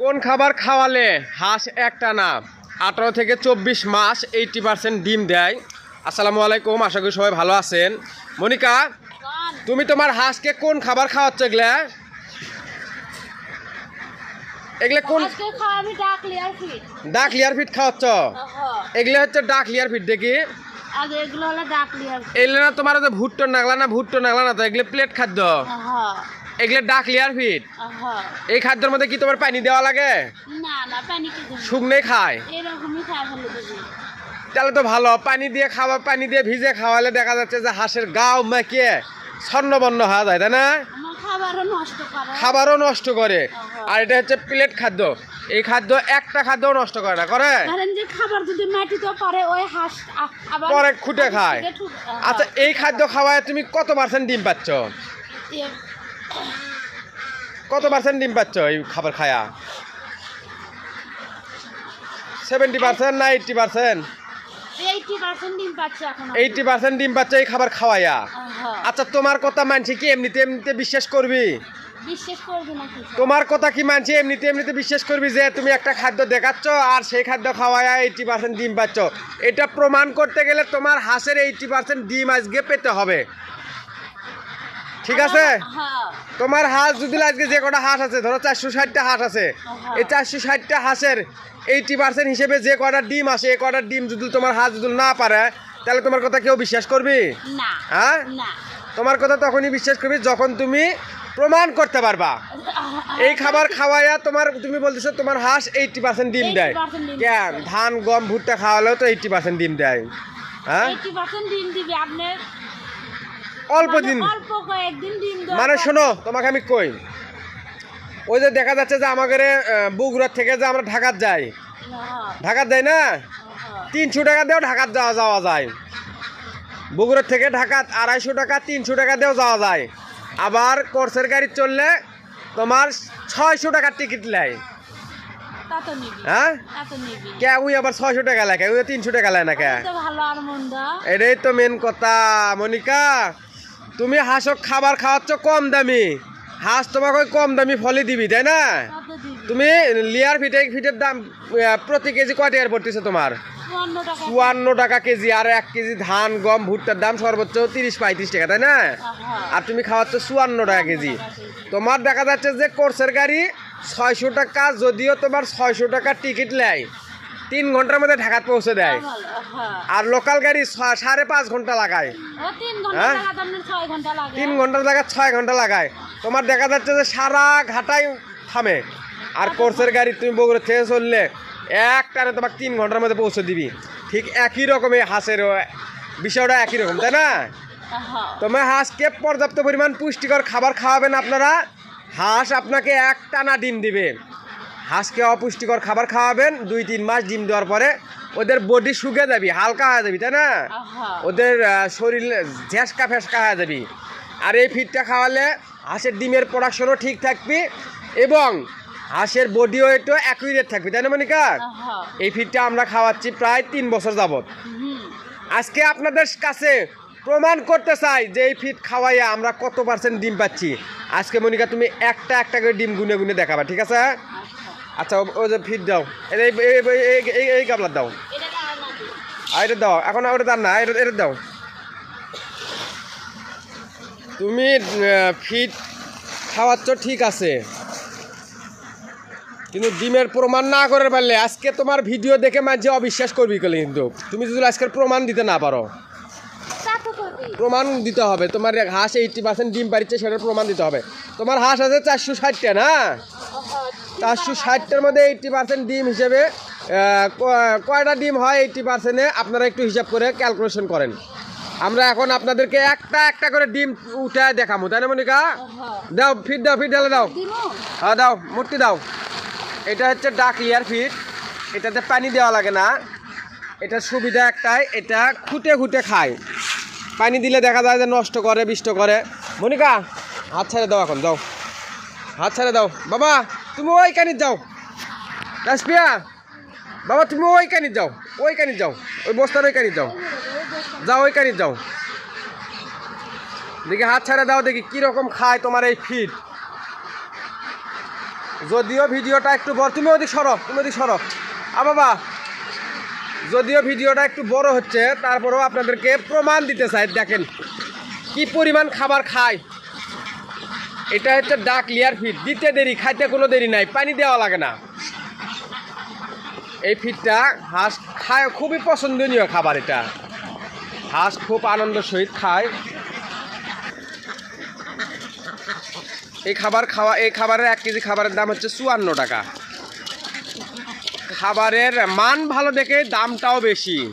কোন খাবার খাওয়ালে হাঁস একটা না? আঠারো থেকে চব্বিশ মাস এইটি পার্সেন্ট ডিম দেয়। আসসালামু আলাইকুম আশা করি সবাই ভালো আছেন। মনিকা তুমি তোমার হাঁসকে কোন খাবার খাওয়াচ্ছ এগুলা? এগুলা কোন ডাক লিয়ার ফিট খাওয়াচ্ছ? এগুলা হচ্ছে ডাক লিয়ার ফিট দেখি। এগুলো না তোমার ভুট্টো নাগলা না ভুট্টো নাগলা না তো এগুলো প্লেট খাদ্য। এগুলো ডাক লিয়ার ফিট এই খাদ্যের মধ্যে কি তোমার পানি দেওয়া লাগে? না না পানি কি দেবো? শুকনোই খায়। তাহলে তো ভালো পানি দিয়ে খাওয়া পানি দিয়ে ভিজে খাওয়ালে দেখা যাচ্ছে যে হাঁসের গাও মেকে স্বর্ণবর্ণ হওয়া যায় তাই না? খাবারও নষ্ট করে। আর এটা হচ্ছে প্লেট খাদ্য। এই খাদ্য একটা খাদ্যও নষ্ট করে না করে? খাবার যদি মাটিতে পড়ে ওই হাঁস পরে খুঁটে খায়। ঠুক- হ্যাঁ। আচ্ছা এই খাদ্য খাওয়ায় তুমি কত পার্সেন্ট ডিম পাচ্ছ? কত পার্সেন্ট ডিম পাচ্ছ এই খাবার খায়া? সেভেন্টি পার্সেন্ট না এইটটি পার্সেন্ট 80% ডিম পাচ্ছে পার্সেন্ট ডিম পাচ্ছ এই খাবার খাওয়াইয়া। আচ্ছা তোমার কথা মানছি কি? এমনিতে এমনিতে বিশ্বাস করবি? তোমার কথা কি মানছি? এমনিতে এমনিতে বিশ্বাস করবি যে তুমি একটা খাদ্য দেখাচ্ছ আর সেই খাদ্য খাওয়ায় এইটি পার্সেন্ট ডিম পাচ্ছ। এটা প্রমাণ করতে গেলে তোমার হাঁসের এইটি পার্সেন্ট ডিম আজকে পেতে হবে। ঠিক আছে? তোমার হাঁস যদি আজকে যে কটা হাঁস আছে ধরো চারশো ষাটটা হাঁস আছে এই চারশো ষাটটা হাঁসের এইটি পার্সেন্ট হিসেবে যে কটা ডিম আসে এই কটা ডিম যদি তোমার হাঁস যদি না পারে তাহলে তোমার কথা কেউ বিশ্বাস করবি? হ্যাঁ? তোমার কথা তখনই বিশ্বাস করবি যখন তুমি প্রমাণ করতে পারবা। এই খাবার খাওয়াইয়া তোমার তুমি বলতেছো তোমার হাঁস এইটি পার্সেন্ট ডিম দেয়। কেন? ধান গম ভুট্টা খাওয়ালেও তো এইটি পার্সেন্ট ডিম দেয়। হ্যাঁ? ডিম দিবি আপনি অল্প মানে দিন। অল্প কয়েকদিন ডিম মানে শোনো তোমাকে আমি কই? ওই যে দেখা যাচ্ছে যে আমাদের বগুড়ার থেকে যে আমরা ঢাকার যাই। হ্যাঁ, ঢাকার যাই না? হ্যাঁ। তিনশো টাকা দিয়েও ঢাকার যাওয়া যাওয়া যায়। বগুড়ার থেকে ঢাকা আড়াইশো টাকা তিনশো টাকা দিয়েও যাওয়া যায়। আবার কোর্সের গাড়ি চললে তোমার ছয়শো টাকার টিকিট নেয়। হ্যাঁ? কে উই আবার ছয়শো টাকা লেখে উই তিনশো টাকা লেয় না কে? এটাই তো মেন কথা মনিকা। তুমি হাঁসক খাবার খাওয়াচ্ছ কম দামি। হাঁস তোমাকে কম দামি ফলে দিবি তাই না? তুমি লিয়ার ফিটে ফিটের দাম প্রতি কেজি কয় টাকার পড়তেছে তোমার? চুয়ান্ন টাকা। কেজি আর এক কেজি ধান গম ভুট্টার দাম সর্বোচ্চ তিরিশ পঁয়ত্রিশ টাকা তাই না। আর তুমি খাওয়াচ্ছ চুয়ান্ন টাকা কেজি। তোমার দেখা যাচ্ছে যে কোর্সের গাড়ি ছয়শো টাকা যদিও তোমার ছয়শো টাকার টিকিট নেয়। তিন ঘণ্টার মধ্যে ঢাকাত পৌঁছে দেয়। হ্যাঁ। আর লোকাল গাড়ি সাড়ে পাঁচ ঘণ্টা লাগায়। তিন ঘণ্টা হ্যাঁ? ছয় ঘণ্টা তিন ঘণ্টার জায়গায় ছয় ঘণ্টা লাগায়। তোমার দেখা যাচ্ছে যে সারা ঘাটাই থামে। আর কোর্সের গাড়ি তুমি বগুড়া থেকে চললে একটানে তোমাকে তিন ঘণ্টার মধ্যে পৌঁছে দিবি। ঠিক একই রকমের হাঁসের বিষয়টা একই রকম তাই না? হ্যাঁ। তোমার হাঁসকে পর্যাপ্ত পরিমাণ পুষ্টিকর খাবার খাওয়াবেন আপনারা। হাঁস আপনাকে এক টানা ডিম দিবে। হাঁসকে অপুষ্টিকর খাবার খাওয়াবেন দুই তিন মাস ডিম দেওয়ার পরে ওদের বডি শুকিয়ে যাবি হালকা হয়ে যাবি তাই না? ওদের শরীর ঝেঁসকা ফেসকা হয়ে যাবি। আর এই ফিডটা খাওয়ালে হাঁসের ডিমের প্রোডাকশনও ঠিক থাকবি এবং হাঁসের বডি ওয়েটও অ্যাকুরেট থাকবে তাই না মনিকা? এই ফিডটা আমরা খাওয়াচ্ছি প্রায় তিন বছর যাবত হুম। আজকে আপনাদের কাছে প্রমাণ করতে চাই যে এই ফিড খাওয়াইয়া আমরা কত পার্সেন্ট ডিম পাচ্ছি। আজকে মনিকা তুমি একটা একটা করে ডিম গুনে গুনে দেখাবা ঠিক আছে? আচ্ছা ও- যে ফিট দাও। এই এই- এই- এই- এই- এই গাবলার দাও। এটা আর দাও এখন ওটা দাও না এটা এটা দাও। তুমি ফিট খাওয়াচ্ছ ঠিক আছে। কিন্তু ডিমের প্রমাণ না করে পারলে আজকে তোমার ভিডিও দেখে মাঝে অবিশ্বাস করবি কলে কিন্তু। তুমি যদি আজকের প্রমাণ দিতে না পারো। প্রমাণ দিতে হবে। তোমার হাঁস এইটটি পার্সেন্ট ডিম পারিচ্ছে সেটার প্রমাণ দিতে হবে। তোমার হাঁস আছে চারশো ষাটটা না? চারশো ষাটটার মধ্যে এইটটি পার্সেন্ট ডিম হিসেবে কয়টা ডিম হয় এইটটি পার্সেন্টে আপনারা একটু হিসাব করে ক্যালকুলেশন করেন। আমরা এখন আপনাদেরকে একটা একটা করে ডিম উঠে দেখাবো তাই না মনিকা? দাও ফিট দাও ফিট ঢালে দাও। হ্যাঁ দাও মূর্তি দাও। এটা হচ্ছে ডাক লিয়ার ফিট এটাতে পানি দেওয়া লাগে না। এটার সুবিধা একটাই এটা খুঁটে খুঁটে খায়। পানি দিলে দেখা যায় যে নষ্ট করে বিষ্ট করে। মনিকা হাত ছেড়ে দাও এখন দাও। হাত ছেড়ে দাও। বাবা! তুমি ওই কানির যাও। রাসপিয়া বাবা, তুমি ওই কানির যাও ওই কানির যাও, ওই বস্তার ওই কানির যাও। যাও ওই কানির যাও। দেখি হাত ছেড়ে দাও, দেখি কীরকম খায় তোমার এই ফিট যদিও ভিডিওটা একটু বড় তুমি ওদিক সরো, তুমি ওদিক সরো। আ, বাবা, যদিও ভিডিওটা একটু বড় হচ্ছে, তারপরেও আপনাদেরকে প্রমাণ দিতে চাই, দেখেন, কি পরিমাণ খাবার খায়। এটা হচ্ছে ডাক লিয়ার ফিট দিতে দেরি, খাইতে কোনো দেরি নাই, পানি দেওয়া লাগে না। এই ফিটটা হাঁস খায়, খুবই পছন্দনীয় খাবার এটা। হাঁস খুব আনন্দ সহিত খায়। এই খাবার খাওয়া, এই খাবারের এক কেজি খাবারের দাম হচ্ছে চুয়ান্ন টাকা। খাবারের মান ভালো দেখে দামটাও বেশি।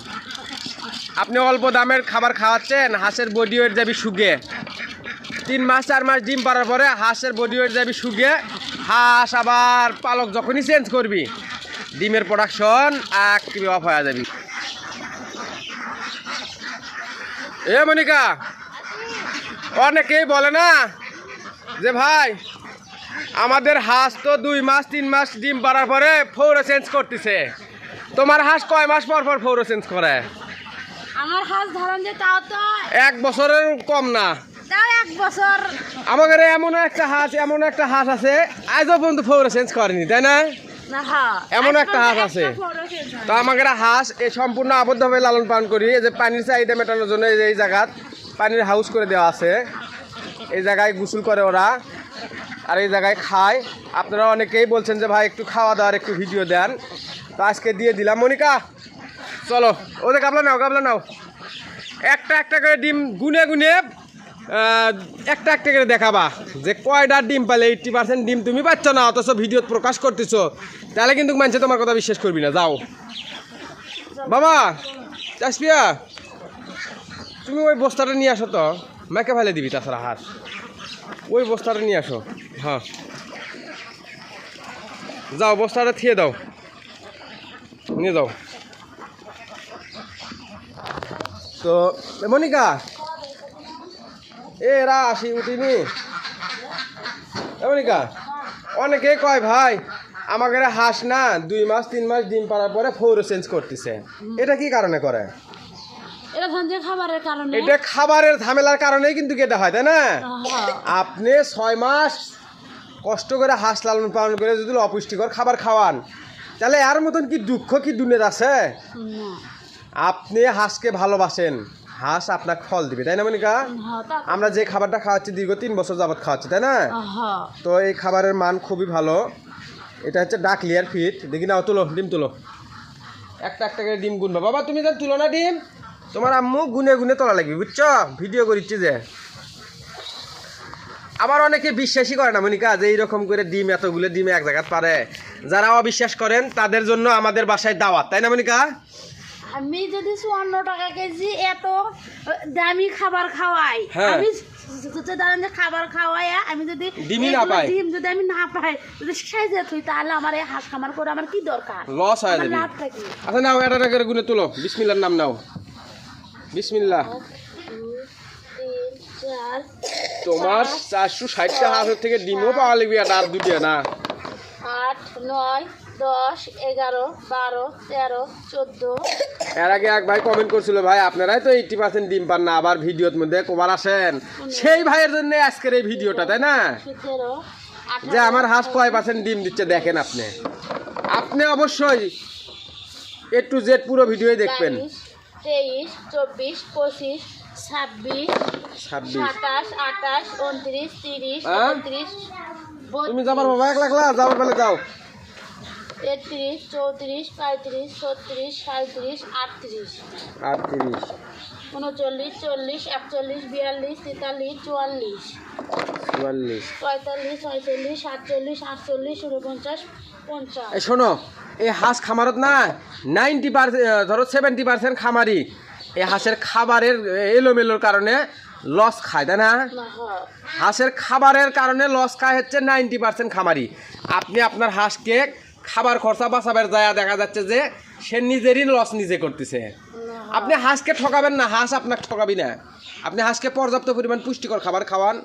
আপনি অল্প দামের খাবার খাওয়াচ্ছেন, হাঁসের বডি যাবি সুগে। তিন মাস চার মাস ডিম পাড়ার পরে হাঁসের বডি ওয়েট যাবি সুগে হাঁস আবার পালক যখনই চেঞ্জ করবি ডিমের প্রোডাকশন একটিভি অফ হয়ে যাবি। এ মনিকা অনেকেই বলে না যে ভাই আমাদের হাঁস তো দুই মাস তিন মাস ডিম পাড়ার পরে ফৌরো চেঞ্জ করতেছে। তোমার হাঁস কয় মাস পর পর ফৌরো চেঞ্জ করে? আমার হাঁস ধরেন যে তাও তো এক বছরের কম না। এক আমাদের এমন একটা হাঁস এমন একটা হাঁস আছে আজও পর্যন্ত ফৌরো চেঞ্জ করেনি তাই না? এমন একটা হাঁস আছে। তো আমাদের হাঁস এই সম্পূর্ণ আবদ্ধভাবে লালন পালন করি। এই যে পানির চাহিদা মেটানোর জন্য এই জায়গাত পানির হাউস করে দেওয়া আছে। এই জায়গায় গোসল করে ওরা আর এই জায়গায় খায়। আপনারা অনেকেই বলছেন যে ভাই একটু খাওয়া দাওয়ার একটু ভিডিও দেন। তো আজকে দিয়ে দিলাম। মনিকা চলো। ওদের গাবলা নাও গাবলা নাও। একটা একটা করে ডিম গুনে গুনে একটা একটা করে দেখাবা যে কয়টা ডিম পালে এইটটি পার্সেন্ট ডিম তুমি পাচ্ছ না, অথচ ভিডিও প্রকাশ করতেছো। তাহলে কিন্তু মানুষে তোমার কথা বিশ্বাস করবি না, যাও। বাবা চাষপিয়া তুমি ওই বস্তাটা নিয়ে আসো তো মেকে ফেলে দিবি তাছাড়া হাত। ওই বস্তাটা নিয়ে আসো হ্যাঁ। যাও, বস্তাটা থিয়ে দাও। নিয়ে যাও। তো, মনিকা এরা আসি উঠিনি। এ মনিকা অনেকে কয় ভাই আমাকে হাঁস না। দুই মাস তিন মাস ডিম পাড়ার পরে ফৌরো চেঞ্জ করতেছে। এটা কি কারণে করে? এটা খাবারের ঝামেলার কারণেই কিন্তু এটা হয় তাই না। আপনি ছয় মাস কষ্ট করে হাঁস লালন পালন করে যদি অপুষ্টিকর খাবার খাওয়ান তাহলে এর মতন কি দুঃখ কি দুনিয়ার আছে? আপনি হাঁসকে ভালোবাসেন। হাঁস আপনাকে ফল দিবে তাই না মনিকা? হ্যাঁ, আমরা যে খাবারটা খাওয়াচ্ছি দীর্ঘ তিন বছর যাবত খাওয়াচ্ছি তাই না? হ্যাঁ। তো এই খাবারের মান খুবই ভালো। এটা হচ্ছে ডাক লিয়ার ফিট। দেখি নাও তুলো ডিম তুলো। একটা একটা করে ডিম গুনবা। বাবা তুমি যেন তুলো না ডিম। তোমার আম্মু গুনে গুনে তোলা লাগবে বুঝছ? ভিডিও করিচ্ছি যে। আবার অনেকে বিশ্বাসই করে না মনিকা যে এইরকম করে ডিম এতগুলো ডিম এক জায়গায় পারে। যারা অবিশ্বাস করেন তাদের জন্য আমাদের বাসায় দাওয়াত তাই না মনিকা? আমি যদি চুয়ান্ন টাকা কেজি এত দামি খাবার খাওয়াই হ্যাঁ। আমি যদি ধরেন যে খাবার খাওয়াই আমি যদি না পাই। ডিম যদি আমি না পাই যদি সাইজে থুই তাহলে আমার এই হাঁস খামার করে আমার কি দরকার? লস হয়ে যাবে। লাভ থাকি আচ্ছা নাও এটা করে গুনে তুলো। নাম নাও। বিসমিল্লা। দুই তিন চার তোমার চারশো ষাটটা হাঁসের থেকে ডিমও পাওয়া লাগবে আর দুটিয়া না। আট নয় দশ এগারো বারো তেরো চোদ্দ। এর আগে এক ভাই কমেন্ট করছিল ভাই আপনারাই তো এইটি পার্সেন্ট ডিম পান না আবার ভিডিওর মধ্যে কবার আসেন? সেই ভাইয়ের জন্য আজকের এই ভিডিওটা তাই না? যে আমার হাঁস কয় পার্সেন্ট ডিম দিচ্ছে দেখেন আপনি। আপনি অবশ্যই এ টু জেড পুরো ভিডিওই দেখবেন। তেইশ চব্বিশ পঁচিশ ছাব্বিশ ছাব্বিশ। সাতাশ আঠাশ উনত্রিশ তিরিশ হ্যাঁ? একত্রিশ তুমি যাবার বাবা এক লাখলা যাবার বেলা যাও। তেত্রিশ চৌত্রিশ পঁয়ত্রিশ ছত্রিশ সাঁত্রিশ আটত্রিশ। আটত্রিশ। উনচল্লিশ চল্লিশ একচল্লিশ বিয়াল্লিশ তেতাল্লিশ চুয়াল্লিশ। চুয়াল্লিশ। পঁয়তাল্লিশ ছয়চল্লিশ সাতচল্লিশ আটচল্লিশ উনপঞ্চাশ পঞ্চাশ। শোনো এই হাঁস খামারত না নাইনটি পার্সেন্ট ধরো সেভেন্টি পার্সেন্ট খামারি। এই হাঁসের খাবারের এলোমেলোর কারণে লস খায় তাই না? না। হাঁসের খাবারের কারণে লস খায় হচ্ছে নাইনটি পার্সেন্ট খামারি। আপনি আপনার হাঁসকে খাবার খরচা বাঁচাবার যায় দেখা যাচ্ছে যে সে নিজেরই লস নিজে করতেছে। আপনি হাঁসকে ঠকাবেন না হাঁস আপনাকে ঠকাবি না। আপনি হাঁসকে পর্যাপ্ত পরিমাণ পুষ্টিকর খাবার খাওয়ান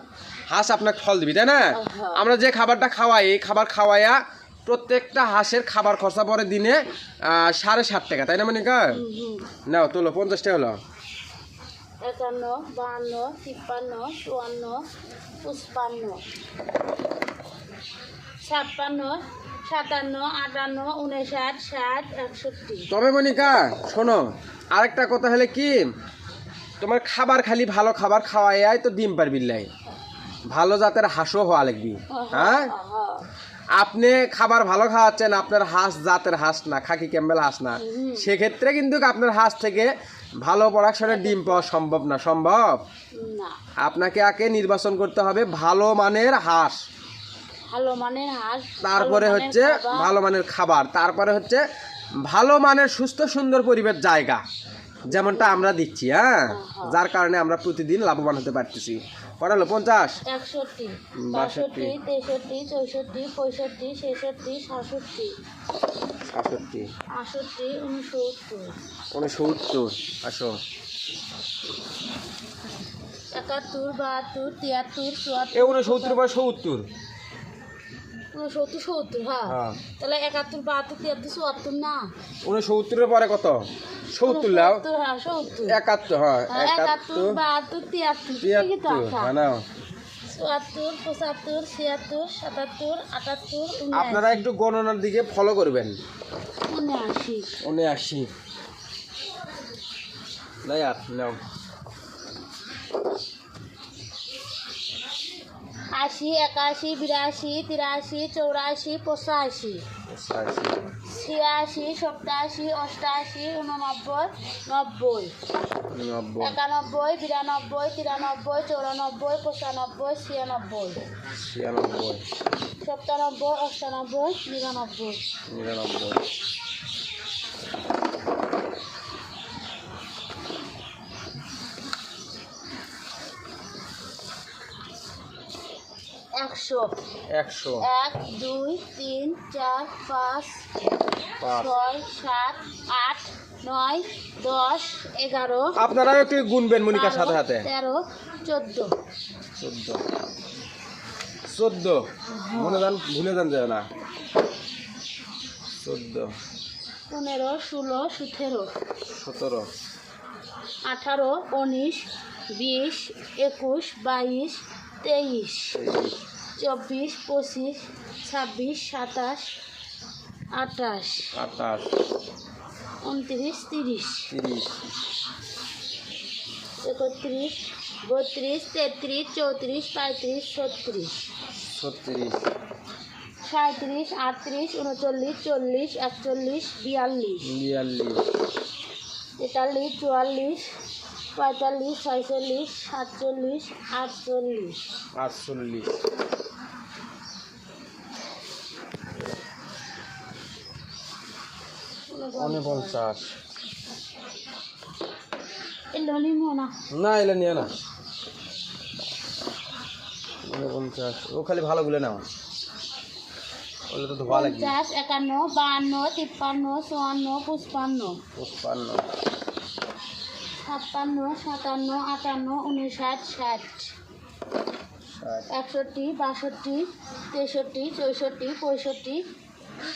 হাঁস আপনাকে ফল দিবি তাই না? আমরা যে খাবারটা খাওয়াই এই খাবার খাওয়াইয়া প্রত্যেকটা হাঁসের খাবার খরচা পরে দিনে সাড়ে সাত টাকা তাই না মানে কা নাও তোলো পঞ্চাশ টাকা হলো। একান্ন বাহান্ন তিপ্পান্ন চুয়ান্ন পঁচপান্ন ছাপ্পান্ন সাতান্ন আটান্ন উনষাট ষাট একষট্টি। তবে মনিকা শোনো আরেকটা কথা হলে কি? তোমার খাবার খালি ভালো খাবার খাওয়াই তো ডিম পারবি লাই। ভালো জাতের হাঁসও হওয়া লাগবি হ্যাঁ? আপনি খাবার ভালো খাওয়াচ্ছেন আপনার হাঁস জাতের হাঁস না খাকি ক্যাম্বেল হাঁস না। সেক্ষেত্রে কিন্তু আপনার হাঁস থেকে ভালো প্রোডাকশনের ডিম পাওয়া সম্ভব না সম্ভব? আপনাকে আগে নির্বাচন করতে হবে ভালো মানের হাঁস। ভালো মানের হাঁস তারপরে হচ্ছে ভালো মানের খাবার। তারপরে হচ্ছে ভালো মানের সুস্থ সুন্দর পরিবেশ জায়গা। যেমনটা আমরা দিচ্ছি হ্যাঁ? যার কারণে আমরা প্রতিদিন লাভবান হতে পারতেছি। করালো পঞ্চাশ? একষট্টি বাষট্টি, তেষট্টি চৌষট্টি পঁয়ষট্টি ছেষট্টি সাতষট্টি। সাতষট্টি। আষট্টি উনসত্তর। উনসত্তর। আসো। একাত্তর বাহাত্তর তিয়াত্তর চুয়াত্তর। উনসত্তর বা সত্তর? উনসত্তর সত্তর হ্যাঁ। হ্যাঁ। তাহলে একাত্তর বাহাত্তর তিয়াত্তর চুয়াত্তর না? উনসত্তরের পরে কত? সত্তর লাও। হ্যাঁ একাত্তর হ্যাঁ হ্যাঁ, একাত্তর বাহাত্তর তিয়াত্তর চুয়াত্তর পঁচাত্তর ছিয়াত্তর সাতাত্তর আটাত্তর আপনারা একটু গণনার দিকে ফলো করবেন। উনআশি। উনআশি। আর নাও। আশি একাশি বিরাশি তিরাশি চৌরাশি পঁচাশি। ছিয়াশি সপ্তাশি অষ্টাশি উননব্বই নব্বই। নব্বই। একানব্বই বিরানব্বই তিরানব্বই চৌরানব্বই পঁচানব্বই ছিয়ানব্বই। ছিয়ানব্বই। সপ্তানব্বই অষ্টানব্বই নিরানব্বই। নিরানব্বই। একশো। একশো। এক দুই তিন চার পাঁচ ছয় সাত আট নয় দশ এগারো। আপনারাও একটু গুনবেন মনিকার সাথে সাথে। তেরো চোদ্দ। চোদ্দ। চোদ্দ। মনে যান ভুলে যান যায় না। চোদ্দ। পনেরো ষোলো সতেরো। সতেরো। আঠারো উনিশ বিশ একুশ বাইশ তেইশ। চব্বিশ পঁচিশ ছাব্বিশ সাতাশ আঠাশ। আঠাশ উনত্রিশ তিরিশ। তিরিশ। একত্রিশ বত্রিশ তেত্রিশ চৌত্রিশ পঁয়ত্রিশ ছত্রিশ। ছত্রিশ। সাঁত্রিশ আটত্রিশ উনচল্লিশ চল্লিশ একচল্লিশ বিয়াল্লিশ। বিয়াল্লিশ। তেতাল্লিশ চুয়াল্লিশ পঁয়তাল্লিশ ছয়চল্লিশ সাতচল্লিশ আটচল্লিশ। আটচল্লিশ। উনপঞ্চাশ না। এলে নিয়ে না। উনপঞ্চাশ ও খালি ভালো গুলো নাও। ওগুলো তো ধোয়া লাগবে। পঞ্চাশ একান্ন বাহান্ন তিপ্পান্ন চুয়ান্ন পঁচপান্ন। পঁচপান্ন। ছাপ্পান্ন সাতান্ন আটান্ন উনষাট ষাট। ষাট। একষট্টি বাষট্টি তেষট্টি চৌষট্টি পঁয়ষট্টি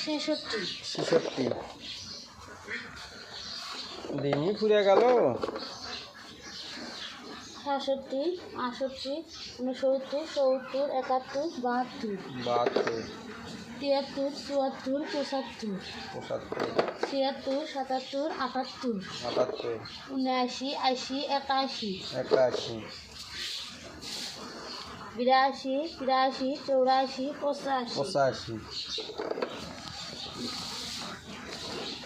ছেষট্টি। ছেষট্টি। দিনই ফুরে গেল। সাতষট্টি আটষট্টি উনসত্তর সত্তর একাত্তর বাহাত্তর। বাহাত্তর। তিয়াত্তর চুয়াত্তর পঁচাত্তর। পঁচাত্তর। ছিয়াত্তর সাতাত্তর আটাত্তর। আটাত্তর উনআশি আশি একাশি। একাশি। বিরাশি তিরাশি চৌরাশি পঁচাশি। পঁচাশি।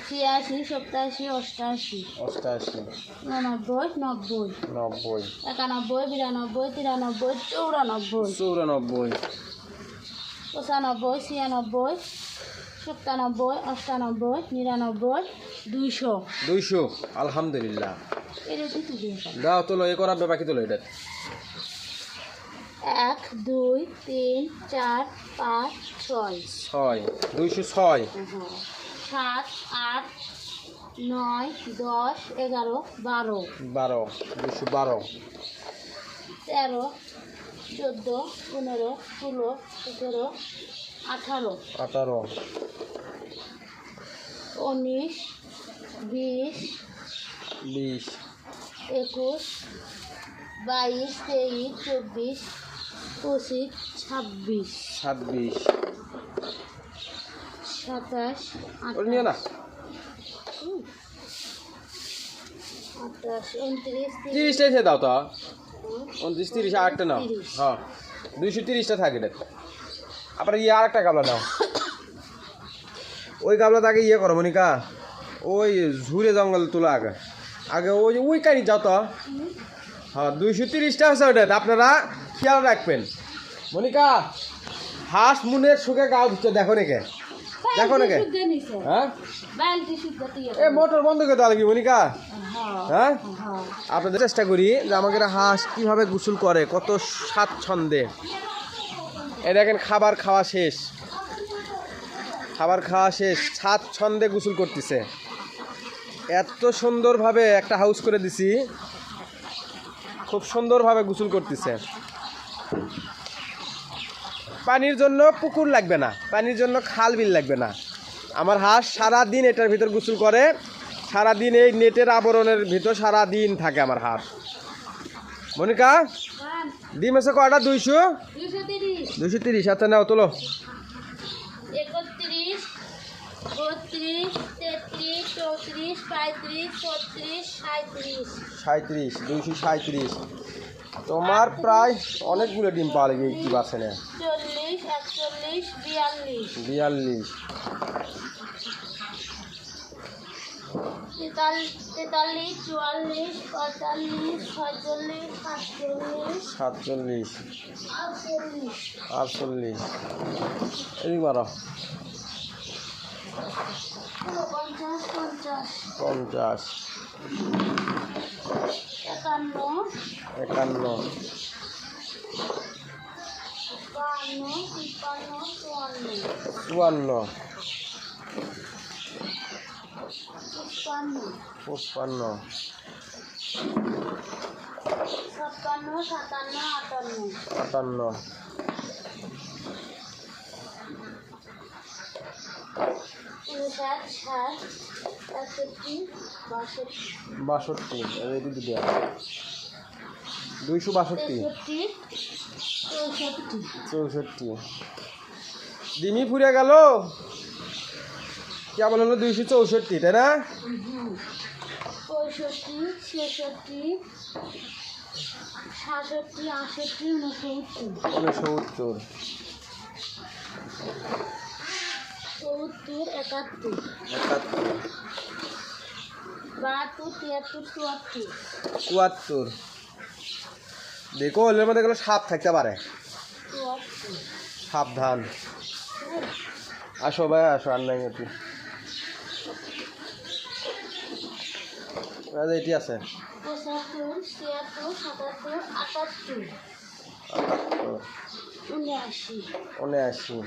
ছিয়াশি সপ্তাশি অষ্টাশি। অষ্টাশি। উননব্বই নব্বই। নব্বই। একানব্বই বিরানব্বই তিরানব্বই চৌরানব্বই। চৌরানব্বই। পঁচানব্বই ছিয়ানব্বই সপ্তানব্বই অষ্টানব্বই নিরানব্বই দুইশো। দুইশো আলহামদুলিল্লাহ। কি দাও তোলো এ করাবে বাকি তোলো এটা? এক দুই তিন চার পাঁচ ছয়। ছয় দুইশো ছয়। সাত আট নয় দশ এগারো বারো। বারো দুইশো বারো। তেরো চোদ্দ পনেরো ষোলো সতেরো আঠারো। আঠারো। উনিশ বিশ বিশ। একুশ বাইশ তেইশ চব্বিশ পঁচিশ ছাব্বিশ। ছাব্বিশ। সাতাশ আঠাশ। উনত্রিশ তিরিশ। দাও তো। উনত্রিশ, তিরিশ, আরেকটা নাও। হ্যাঁ দুইশো তিরিশটা থাকে এটা। আবার ইয়ে আরেকটা গাবলা নাও। ওই গাবলাতে আগে ইয়ে করো, মনিকা। ওই ঝুড়ে জঙ্গল তোলা আগে। আগে ওই যে ওই কানি যাও হ্যাঁ দুইশো তিরিশটা আছে ওটা। আপনারা খেয়াল রাখবেন। মনিকা, হাঁস মুনের সুখে গাও দিচ্ছে দেখো নাকি? দেখো নাকি? হ্যাঁ? এ মোটর বন্ধ করে দেওয়া লাগবে মনিকা? হ্যাঁ হ্যাঁ? হ্যাঁ। আপনাদের চেষ্টা করি যে আমাদের হাঁস কীভাবে গোসল করে কত স্বাচ্ছন্দ্যে। এ দেখেন খাবার খাওয়া শেষ। খাবার খাওয়া শেষ স্বাচ্ছন্দ্যে গোসল করতেছে। এত সুন্দরভাবে একটা হাউস করে দিছি। খুব সুন্দরভাবে গোসল করতেছে। পানির জন্য পুকুর লাগবে না পানির জন্য খাল বিল লাগবে না। আমার হাঁস সারা দিন এটার ভিতর গোসল করে সারা দিন এই নেটের আবরণের ভিতর সারা দিন থাকে আমার হাঁস। মনিকা ডিম আছে কয়টা? দুইশো? দুইশো তিরিশ। আচ্ছা নাও তোলো। সাঁত্রিশ দুইশো সাঁত্রিশ তোমার প্রায় অনেকগুলো ডিম পাওয়া এইটি পার্সেন্টে চল্লিশ বিয়াল্লিশ। সাতচল্লিশ। আটচল্লিশ। এদিক পঞ্চাশ। একান্ন। একান্ন। চুয়ান্ন। পঁচপান্ন। ছাপ্পান্ন সাতান্ন আটান্ন। আটান্ন। ষাট। একষট্টি বাষট্টি। এদিকে দিয়া। দুইশো বাষট্টি। চৌষট্টি। চৌষট্টি ডিমি ফুরে গেল? কেমন হলো দুইশো চৌষট্টি তাই না? পঁয়ষট্টি ছেষট্টি সাতষট্টি আটষট্টি উনসত্তর উনসত্তর সত্তর একাত্তর। একাত্তর। বাহাত্তর তিয়াত্তর চুয়াত্তর। চুয়াত্তর। দেখো ওলের মধ্যে গেলে সাপ থাকতে পারে। সাবধান। আসো ভাই আসো আর নাই একটু। আচ্ছা, এটি আছে। উনআশি। উনআশি আশি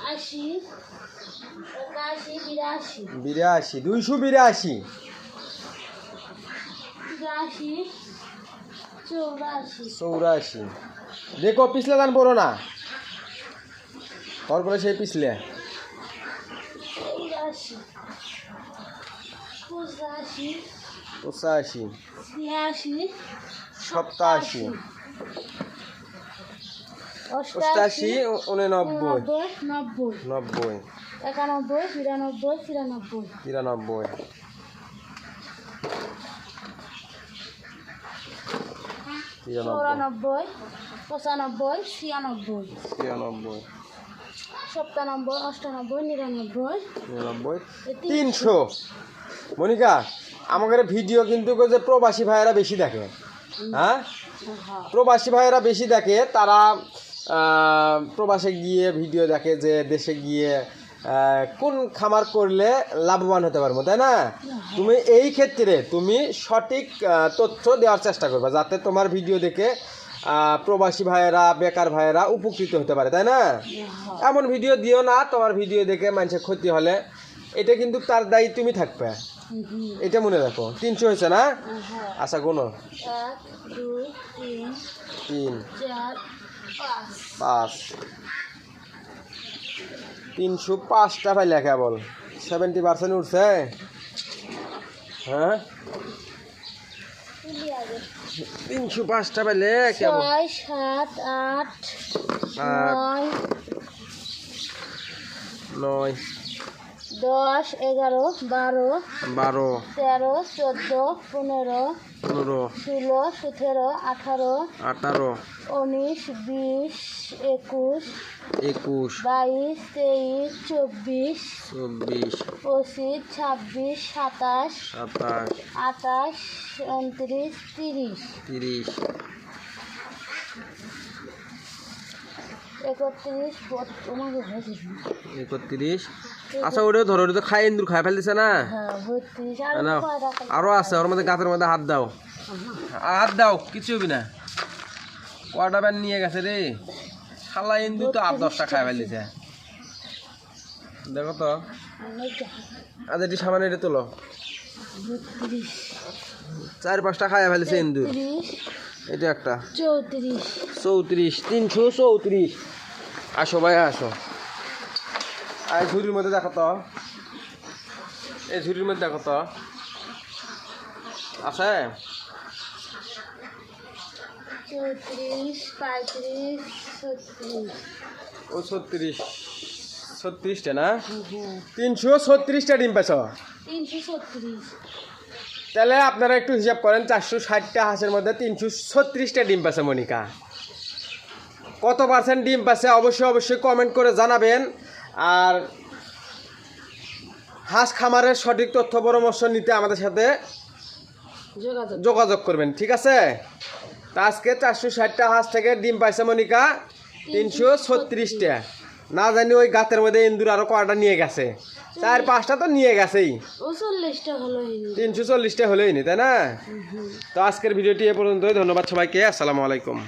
একাশি বিরাশি দুইশো বিরাশি। চৌরাশি। দেখো পিছলে দান পড়ো না। তারপরে সেই পিছলে। পঁচাশি সপ্তাশি। অষ্টাশি উননব্বই। নব্বই নব্বই। নব্বই। একানব্বই বিরানব্বই তিরানব্বই তিরানব্বই চৌরানব্বই পঁচানব্বই ছিয়ানব্বই। তিরানব্বই সপ্তানব্বই অষ্টানব্বই নিরানব্বই। নিরানব্বই। তিনশো। মনিকা আমাদের ভিডিও কিন্তু যে প্রবাসী ভাইয়েরা বেশি দেখে। হ্যাঁ? হ্যাঁ। প্রবাসী ভাইয়েরা বেশি দেখে তারা প্রবাসে গিয়ে ভিডিও দেখে যে দেশে গিয়ে কোন খামার করলে লাভবান হতে পারব তাই না? তুমি এই ক্ষেত্রে তুমি সঠিক তথ্য দেওয়ার চেষ্টা করবে যাতে তোমার ভিডিও দেখে প্রবাসী ভাইয়েরা বেকার ভাইয়েরা উপকৃত হতে পারে তাই না? এমন ভিডিও দিও না তোমার ভিডিও দেখে মানুষের ক্ষতি হলে এটা কিন্তু তার দায়ী তুমি থাকবে। এটা মনে রাখো। তিনশো হয়েছে না? হ্যাঁ। আচ্ছা কোনো তিন পাঁচ। তিনশো পাঁচটা পাইলে কেবল। সেভেন্টি পার্সেন্ট উঠছে। হ্যাঁ? তিনশো পাঁচটা পাইলে কেবল। সাত আট নয়। দশ এগারো বারো বারো তেরো চোদ্দ পনেরো পনেরো ষোলো সতেরো আঠারো আঠারো উনিশ বিশ একুশ একুশ বাইশ তেইশ চব্বিশ চব্বিশ পঁচিশ ছাব্বিশ সাতাশ সাতাশ আঠাশ উনত্রিশ তিরিশ। তিরিশ। একত্রিশ একত্রিশ। আচ্ছা ওটা ধরো ওটা তো খাই ইন্দুর খাই ফেলতেছে না? হ্যাঁ আছে ওর মধ্যে গাছের মধ্যে হাত দাও। হাত দাও কিছু হবি না। কয়টা ব্যান নিয়ে গেছে রে? শালা ইন্দু তো আট দশটা খাই ফেলিছে দেখো তো। অনেক আজ এটি সামান্য এটা তোলো। চার পাঁচটা খাই ফেলেছে ইন্দুর। এটা একটা। চৌত্রিশ। চৌত্রিশ তিনশো চৌত্রিশ। আসো ভাই আসো। আর ঝুড়ির মধ্যে দেখো তো। এই ঝুড়ির মধ্যে দেখো তো। আছে? চৌত্রিশ পঁয়ত্রিশ ছত্রিশ। ও ছত্রিশ ছত্রিশটা না? হ্যাঁ। তিনশো ছত্রিশটা ডিম পেছ তিনশো ছত্রিশ। তাহলে আপনারা একটু হিসাব করেন চারশো ষাটটা হাঁসের মধ্যে তিনশো ছত্রিশটা ডিম পাচ্ছে মনিকা। কত পার্সেন্ট ডিম পাচ্ছে অবশ্যই অবশ্যই কমেন্ট করে জানাবেন। আর হাঁস খামারের সঠিক তথ্য পরামর্শ নিতে আমাদের সাথে যোগাযোগ। করবেন ঠিক আছে? তা আজকে চারশো ষাটটা হাঁস থেকে ডিম পাইছে মনিকা তিনশো ছত্রিশটা। না জানি ওই গাতের মধ্যে ইন্দুর আরও কয়টা নিয়ে গেছে। চার পাঁচটা তো নিয়ে গেছেই। তিনশো চল্লিশটা হলেই নি তাই না? তো আজকের ভিডিওটি এ পর্যন্তই ধন্যবাদ সবাইকে আসসালামু আলাইকুম।